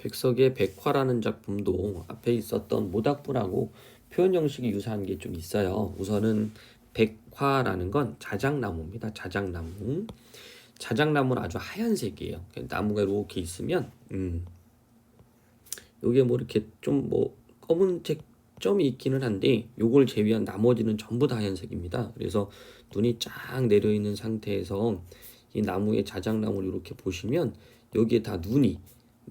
백석의 백화라는 작품도 앞에 있었던 모닥불하고 표현 형식이 유사한 게 좀 있어요. 우선은 백화라는 건 자작나무입니다. 자작나무. 자작나무는 아주 하얀색이에요. 나무가 이렇게 있으면 음. 요게 뭐 이렇게 좀 뭐 검은색 점이 있기는 한데 요걸 제외한 나머지는 전부 다 하얀색입니다. 그래서 눈이 쫙 내려 있는 상태에서 이 나무의 자작나무를 이렇게 보시면 여기에 다 눈이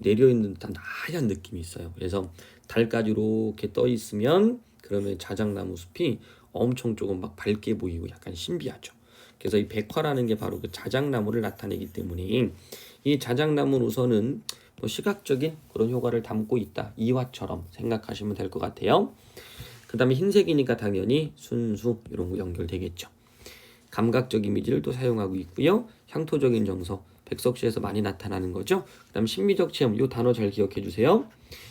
내려 있는 듯한 하얀 느낌이 있어요. 그래서 달까지 이렇게 떠 있으면 그러면 자작나무 숲이 엄청 조금 막 밝게 보이고 약간 신비하죠. 그래서 이 백화라는 게 바로 그 자작나무를 나타내기 때문에 이 자작나무는 우선은 뭐 시각적인 그런 효과를 담고 있다. 이화처럼 생각하시면 될 것 같아요. 그 다음에 흰색이니까 당연히 순수 이런 거 연결되겠죠. 감각적 이미지를 또 사용하고 있고요. 향토적인 정서, 백석시에서 많이 나타나는 거죠. 그 다음 심미적 체험, 이 단어 잘 기억해 주세요.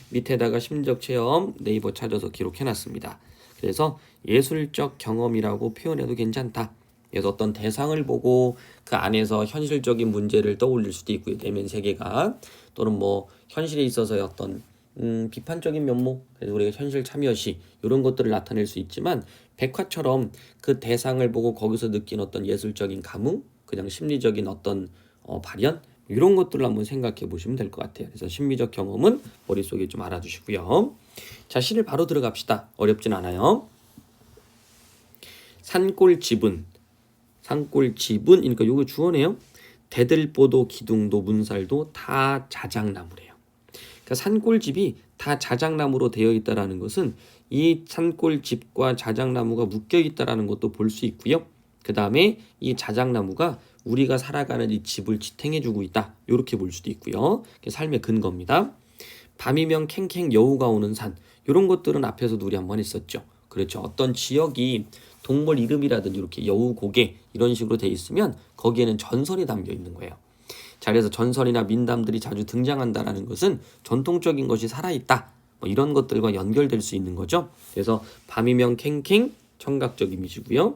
밑에다가 심리적 체험 네이버 찾아서 기록해 놨습니다. 그래서 예술적 경험이라고 표현해도 괜찮다. 그래서 어떤 대상을 보고 그 안에서 현실적인 문제를 떠올릴 수도 있고요. 내면 세계가 또는 뭐 현실에 있어서의 어떤 음, 비판적인 면목, 그래서 우리가 현실 참여시 이런 것들을 나타낼 수 있지만 백화처럼 그 대상을 보고 거기서 느낀 어떤 예술적인 감흥, 그냥 심리적인 어떤 어, 발현 이런 것들을 한번 생각해 보시면 될 것 같아요. 그래서 심리적 경험은 머릿속에 좀 알아두시고요. 자, 시를 바로 들어갑시다. 어렵진 않아요. 산골 지분, 산골 지분, 그러니까 요거 주어네요. 대들보도 기둥도 문살도 다 자작나무래요. 그러니까 산골집이 다 자작나무로 되어 있다라는 것은 이 산골집과 자작나무가 묶여 있다라는 것도 볼 수 있고요. 그 다음에 이 자작나무가 우리가 살아가는 이 집을 지탱해주고 있다. 이렇게 볼 수도 있고요. 삶의 근거입니다. 밤이면 캥캥 여우가 오는 산. 이런 것들은 앞에서도 우리 한번 했었죠. 그렇죠. 어떤 지역이 동물 이름이라든지 이렇게 여우 고개 이런 식으로 돼 있으면 거기에는 전설이 담겨 있는 거예요. 자, 그래서 전설이나 민담들이 자주 등장한다라는 것은 전통적인 것이 살아있다. 뭐 이런 것들과 연결될 수 있는 거죠. 그래서 밤이면 캥캥 청각적 이미지고요.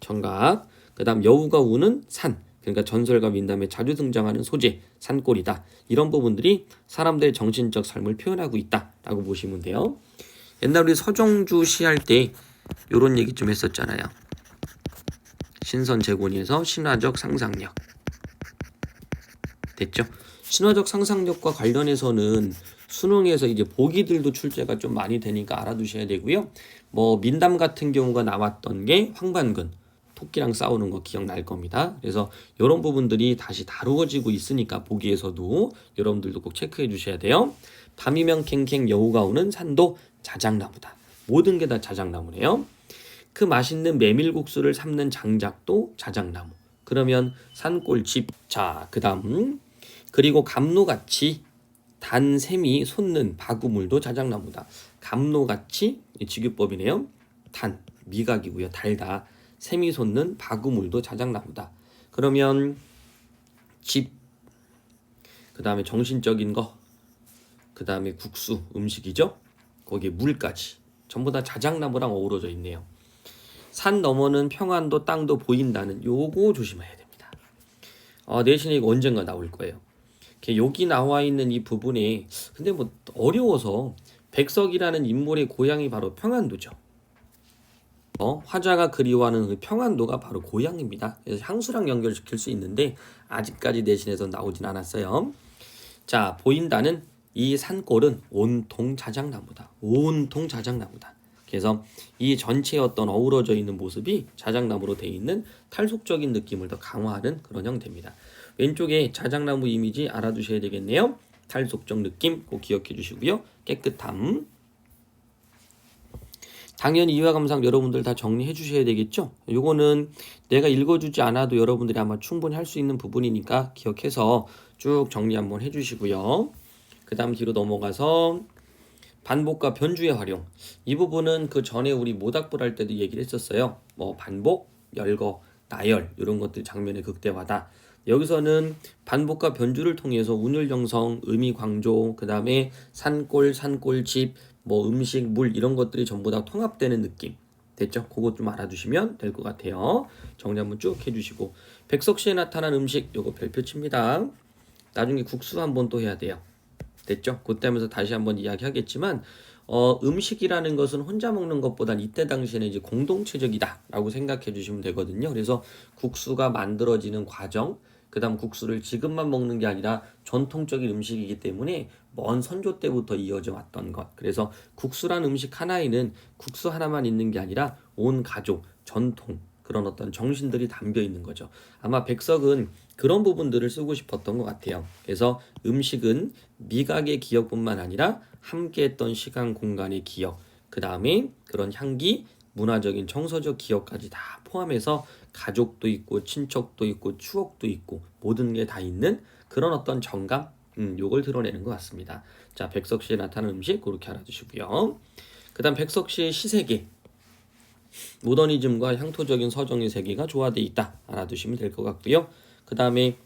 청각. 그다음 여우가 우는 산. 그러니까 전설과 민담에 자주 등장하는 소재, 산골이다. 이런 부분들이 사람들의 정신적 삶을 표현하고 있다라고 보시면 돼요. 옛날 우리 서정주 시 할 때 이런 얘기 좀 했었잖아요. 신선 제곤에서 신화적 상상력. 됐죠? 신화적 상상력과 관련해서는 수능에서 이제 보기들도 출제가 좀 많이 되니까 알아두셔야 되고요. 뭐 민담 같은 경우가 나왔던 게 황반근 토끼랑 싸우는 거 기억날 겁니다. 그래서 이런 부분들이 다시 다루어지고 있으니까 보기에서도 여러분들도 꼭 체크해 주셔야 돼요. 밤이면 캥캥 여우가 오는 산도 자작나무다. 모든 게 다 자작나무네요. 그 맛있는 메밀국수를 삶는 장작도 자작나무. 그러면 산골집. 자, 그 다음. 그리고 감로같이 단샘이 솟는 바구물도 자작나무다. 감로같이 직유법이네요. 단, 미각이고요. 달다. 샘이 솟는 바구물도 자작나무다. 그러면 집, 그 다음에 정신적인 거, 그 다음에 국수, 음식이죠. 거기에 물까지. 전부 다 자작나무랑 어우러져 있네요. 산 너머는 평안도 땅도 보인다는 요거 조심해야 됩니다. 어, 내신에 이거 언젠가 나올 거예요. 여기 나와 있는 이 부분이 근데 뭐 어려워서 백석이라는 인물의 고향이 바로 평안도죠. 어, 화자가 그리워하는 그 평안도가 바로 고향입니다. 그래서 향수랑 연결시킬 수 있는데 아직까지 내신에서 나오진 않았어요. 자, 보인다는 이 산골은 온통 자작나무다. 온통 자작나무다. 그래서 이 전체의 어떤 어우러져 있는 모습이 자작나무로 되어 있는 탈속적인 느낌을 더 강화하는 그런 형태입니다. 왼쪽에 자작나무 이미지 알아두셔야 되겠네요. 탈속적 느낌 꼭 기억해 주시고요. 깨끗함. 당연히 이와 감상 여러분들 다 정리해 주셔야 되겠죠. 요거는 내가 읽어주지 않아도 여러분들이 아마 충분히 할 수 있는 부분이니까 기억해서 쭉 정리 한번 해 주시고요. 그 다음 뒤로 넘어가서 반복과 변주의 활용. 이 부분은 그 전에 우리 모닥불 할 때도 얘기를 했었어요. 뭐 반복, 열거, 나열 이런 것들 장면의 극대화다. 여기서는 반복과 변주를 통해서 운율 형성, 의미 강조, 그 다음에 산골, 산골집, 뭐 음식, 물 이런 것들이 전부 다 통합되는 느낌. 됐죠? 그것 좀 알아두시면 될 것 같아요. 정리 한번 쭉 해주시고 백석시에 나타난 음식 요거 별표 칩니다. 나중에 국수 한번 또 해야 돼요. 됐죠? 그때 하면서 다시 한번 이야기하겠지만 어, 음식이라는 것은 혼자 먹는 것보단 이때 당시에는 이제 공동체적이다라고 생각해 주시면 되거든요. 그래서 국수가 만들어지는 과정, 그다음 국수를 지금만 먹는 게 아니라 전통적인 음식이기 때문에 먼 선조 때부터 이어져 왔던 것. 그래서 국수란 음식 하나에는 국수 하나만 있는 게 아니라 온 가족, 전통 그런 어떤 정신들이 담겨 있는 거죠. 아마 백석은 그런 부분들을 쓰고 싶었던 것 같아요. 그래서 음식은 미각의 기억뿐만 아니라 함께 했던 시간 공간의 기억, 그 다음에 그런 향기, 문화적인 정서적 기억까지 다 포함해서 가족도 있고 친척도 있고 추억도 있고 모든 게 다 있는 그런 어떤 정감, 음, 요걸 드러내는 것 같습니다. 자, 백석 씨에 나타나는 음식 그렇게 알아두시고요. 그 다음 백석 씨의 시세계, 모더니즘과 향토적인 서정의 세계가 조화돼 있다 알아두시면 될 것 같고요. 그 다음에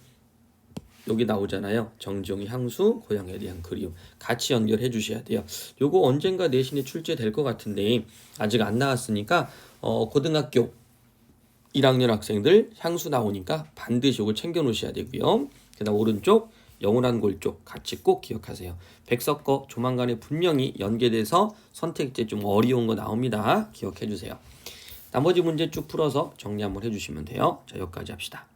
여기 나오잖아요. 정지용의 향수, 고향에 대한 그리움 같이 연결해 주셔야 돼요. 요거 언젠가 내신에 출제될 것 같은데 아직 안 나왔으니까 어, 고등학교 1학년 학생들 향수 나오니까 반드시 요거 챙겨 놓으셔야 되고요. 그다음 오른쪽 영원한 골쪽 같이 꼭 기억하세요. 백석거 조만간에 분명히 연계돼서 선택제 좀 어려운 거 나옵니다. 기억해 주세요. 나머지 문제 쭉 풀어서 정리 한번 해주시면 돼요. 자 여기까지 합시다.